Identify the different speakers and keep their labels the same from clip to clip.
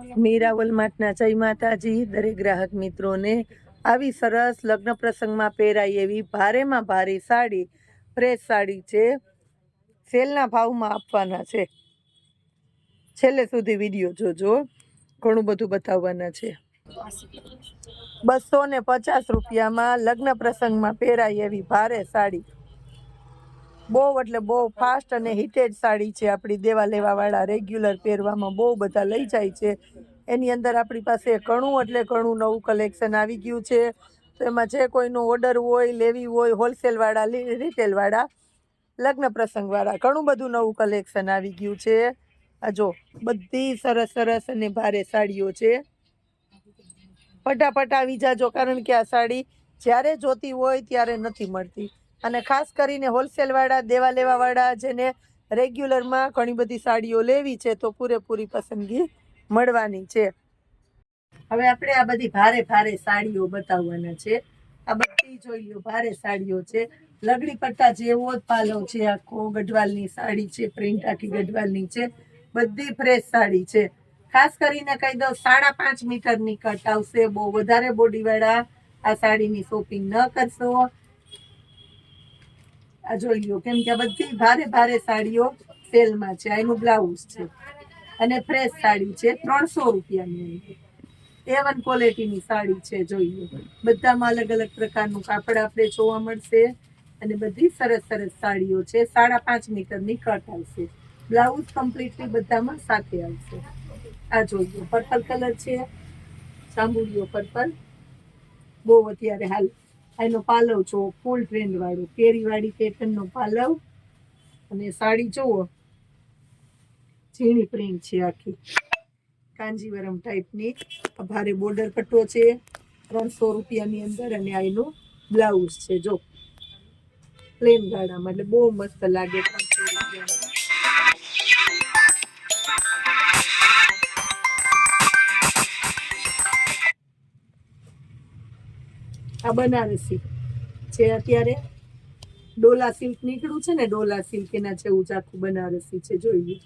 Speaker 1: મીરાવલ માટના જય માતાજી. દરેક ગ્રાહક મિત્રોને આવી સરસ લગ્ન પ્રસંગમાં પહેરાય એવી ભારેમાં ભારે સાડી ફ્રેશ સાડી છે. સેલના ભાવમાં આપવાના છે. છેલ્લે સુધી વીડિયો જોજો. ઘણું બધું બતાવવાના છે. બસો ને પચાસ રૂપિયામાં લગ્ન પ્રસંગમાં પહેરાય એવી ભારે સાડી. બહુ, એટલે બહુ ફાસ્ટ અને હિટેડ સાડી છે આપણી દેવા લેવાવાળા રેગ્યુલર પહેરવામાં બહુ બધા લઈ જાય છે. એની અંદર આપણી પાસે ઘણું એટલે ઘણું નવું કલેક્શન આવી ગયું છે. તો એમાં જે કોઈનો ઓર્ડર હોય, લેવી હોય હોલસેલવાળા રિટેલવાળા લગ્ન પ્રસંગવાળા ઘણું બધું નવું કલેક્શન આવી ગયું છે. આ જો, બધી સરસ સરસ અને ભારે સાડીઓ છે. ફટાફટ આવી જાજો, કારણ કે આ સાડી જ્યારે જોતી હોય ત્યારે નથી મળતી. અને ખાસ કરીને હોલસેલવાળા દેવા લેવાવાળા જેને રેગ્યુલરમાં ઘણી બધી સાડીઓ લેવી છે, તો પૂરેપૂરી પસંદગી મળવાની છે. હવે આપણે આ બધી ભારે ભારે સાડીઓ બતાવવાના છે. આ બધી જોઈ લો, ભારે સાડીઓ છે. લગડી પટ્ટા જેવો જ પાલો છે આખો, ગઢવાલની સાડી છે પ્રિન્ટ આખી ગઢવાલની છે. બધી ફ્રેશ સાડી છે. ખાસ કરીને કહી દઉં, સાડા પાંચ મીટરની કટ આવશે. બહુ વધારે બોડીવાળા આ સાડીની શોપિંગ ન કરશો. આ જોઈ લો કેમ કે બધી ભારે ભારે સાડીઓ સેલમાં છે એનું બ્લાઉઝ છે. અને ફ્રેશ સાડી છે, ત્રણસો રૂપિયાની એ વન ક્વોલિટીની સાડી છે, જોઈ લો બધામાં અલગ અલગ પ્રકારનું કાપડ આપણે જોવા મળશે. અને બધી સરસ સરસ સાડીઓ છે, સાડા પાંચ મીટરની કટ આવશે. બ્લાઉઝ કમ્પ્લીટલી બધામાં સાથે આવશે. આ જોઈ લો પર્પલ કલર છે, સાંભળ્યો પર્પલ બહુ અત્યારે હાલ એનો પાલવ જો ફૂલ ટ્રેન્ડ વાળો. કેરી વાળી પેટર્નનો પાલવ અને સાડી જુઓ. ઝીણી પ્રિન્ટ છે આખી. કાંજીવરમ ટાઈપની ભારે બોર્ડર પટ્ટો છે, ત્રણસો રૂપિયાની અંદર અને આ એનું બ્લાઉઝ છે, જો. પ્લેન ગાળામાં, એટલે બહુ મસ્ત લાગે. આ બનારસી જે અત્યારે ડોલા સિલ્ક નીકળ્યું છે ને, ડોલા સિલ્ક એના જેવું જ આખું બનારસી છે જોઈએ.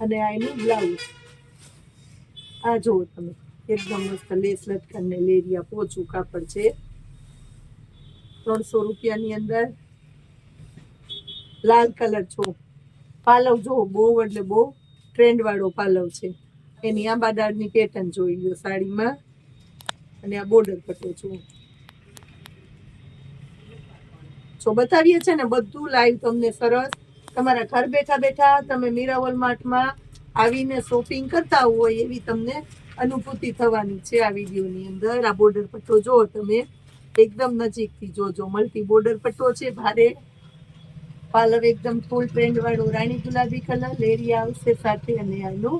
Speaker 1: અને આ એનું બ્લાઉઝ. આ જુઓ તમે, એકદમ મસ્ત લેસ લટકન ને લેરિયા પોચું કાપડ છે. ત્રણસો રૂપિયાની અંદર. લાલ કલર છો પાલવ જુઓ, બહુ એટલે બહુ ટ્રેન્ડ વાળો પાલવ છે. એની આંબા દાળની પેટર્ન જોઈ લો સાડીમાં. અને આ બોર્ડર પટ્ટો છું જો બતાવીએ છે ને બધું લાઈવ તમને સરસ. તમારા ઘર બેઠા બેઠા તમે મીરાવલ માર્ટમાં આવીને શોપિંગ કરતા હોય એવી તમને અનુભૂતિ થવાની છે આ વિડીયોની અંદર. આ બોર્ડર પટ્ટો જો તમે. એકદમ નજીકથી જોજો. મલ્ટી બોર્ડર પટ્ટો છે ભારે. પાલવ એકદમ ફૂલ ટ્રેન્ડ વાળો. રાણી ગુલાબી કલર લેરી આવશે સાથે અને આનું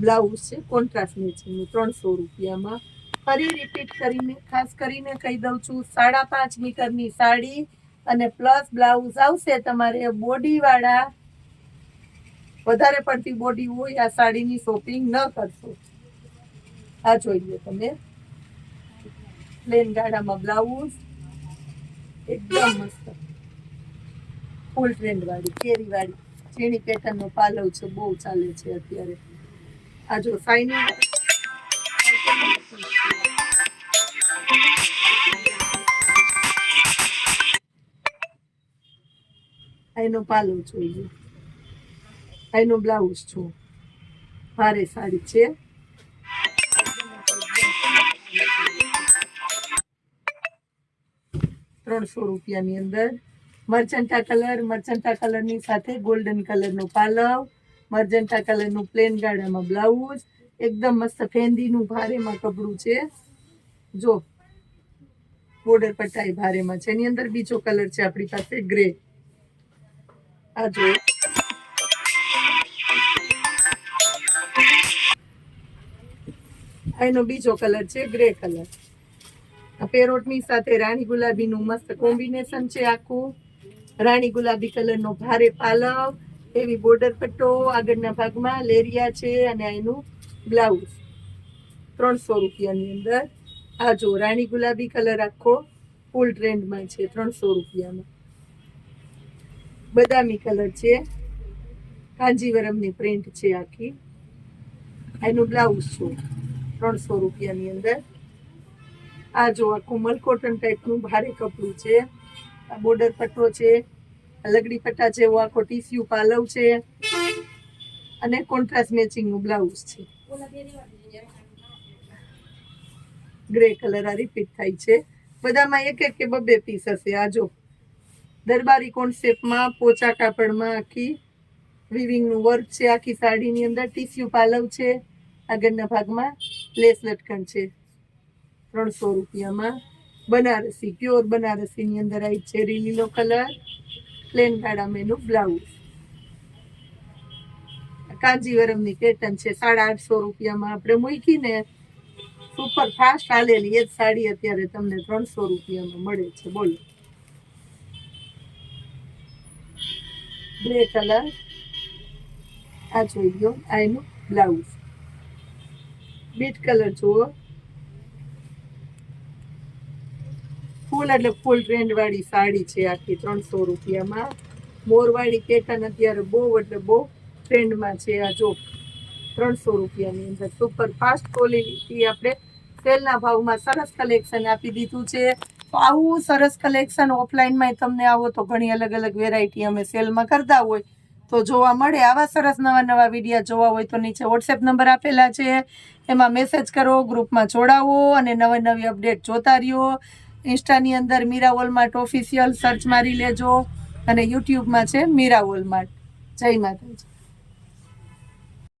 Speaker 1: બ્લાઉઝ છે કોન્ટ્રાસ્ટ મેચિંગનું ત્રણસો રૂપિયામાં ફરી રિપીટ કરીને, ખાસ કરીને કહી દઉં છું, સાડા પાંચ મીટરની સાડી અને પ્લસ બ્લાઉઝ આવશે તમારે બોડીવાળા, વધારે પડતી બોડી હોય, આ સાડીની શોપિંગ ન કરશો. આ જોઈ લો તમે. પ્લેન ગાડામાં બ્લાઉઝ. એકદમ મસ્ત. ફૂલ ટ્રેન્ડ વાળી, કેરી વાળી. ઝીણી પેટર્નનો પાલવ છે, બહુ ચાલે છે અત્યારે. આ જો એનો પાલવ જોઈએ એનો બ્લાઉઝ છો. ભારે સાડી છે. ત્રણસો રૂપિયાની અંદર. મર્ચન્ટા કલર મર્ચન્ટા કલરની સાથે ગોલ્ડન કલરનો પાલવ. મર્જન્ટા કલરનું પ્લેન ગાળામાં બ્લાઉઝ એકદમ મસ્ત ફેંદીનું ભારેમાં કપડું છે. જો બોર્ડર પટ્ટાઈ ભારેમાં છે. એની અંદર બીજો કલર છે આપણી પાસે ગ્રે આ જો. એનો બીજો કલર છે ગ્રે કલર પેરોટની સાથે રાણી ગુલાબીનું મસ્ત કોમ્બિનેશન છે આખું. રાણી ગુલાબી કલરનો ભારે પાલવ એવી બોર્ડર પટ્ટો આગળના ભાગમાં લેરિયા છે અને એનું બ્લાઉઝ ત્રણસો રૂપિયાની અંદર. આ જો રાણી ગુલાબી કલર આખો ફૂલ ટ્રેન્ડમાં છે, ત્રણસો રૂપિયામાં બદામી કલર છે. કાંજીવરમની પ્રિન્ટ છે આખી. એનું બ્લાઉઝ છે, ત્રણસો રૂપિયાની અંદર. આ જો આખું મલકોટન ટાઈપનું ભારે કપડું છે. આ બોર્ડર પટ્ટો છે. લગડી પટ્ટા જેવો આખો ટીસ્યુ, પાલવ છે અને કોન્ટ્રાસ્ટ મેચિંગનું બ્લાઉઝ છે. ગ્રે કલર આ રિપીટ થાય છે. બધામાં એક એક કે બબે પીસ હશે. આ જો, દરબારી કોન્સેપ્ટમાં પોચા કાપડમાં આખી વિવિંગનું વર્ક છે. આખી સાડીની અંદર ટીસ્યુ, પાલવ છે. આગળના ભાગમાં લેસ લટકણ છે. ત્રણસો રૂપિયામાં બનારસી પ્યોર બનારસીની અંદર આવી છે લીલો કલર પ્લેન ગાડા મેનું બ્લાઉઝ. કાંજીવરમની પેટર્ન છે, સાડા આઠસો રૂપિયામાં આપણે મૂકીને સુપર ફાસ્ટ હાલેલી. એ જ સાડી અત્યારે તમને ત્રણસો રૂપિયામાં મળે છે, બોલો. Grey colour. આ જોઈ ગયો આ એનું બ્લાઉઝ. બીટ કલર જુઓ. ફૂલ એટલે ફૂલ ટ્રેન્ડવાળી સાડી છે આખી ત્રણસો રૂપિયામાં. મોરવાળી પેટર્ન અત્યારે બહુ એટલે બહુ ટ્રેન્ડમાં છે આ જો ત્રણસો રૂપિયાની અંદર. સુપર ફાસ્ટ ક્વોલિટી આપણે સેલના ભાવમાં સરસ કલેક્શન આપી દીધું છે. તો આવું સરસ કલેક્શન ઓફલાઈનમાં તમને આવો તો ઘણી અલગ અલગ વેરાયટી અમે સેલમાં કરતા હોય. તો જોવા મળે. આવા સરસ નવા નવા વિડીયા જોવા હોય તો નીચે વોટ્સએપ નંબર આપેલા છે. એમાં મેસેજ કરો ગ્રુપમાં જોડાવો અને નવી નવી અપડેટ જોતા રહ્યો. ઇન્સ્ટાની અંદર મીરા વોલમાર્ટ ઓફિશિયલ સર્ચ મારી લેજો અને યુટ્યુબમાં છે મીરા વોલમાર્ટ. જય માતાજી.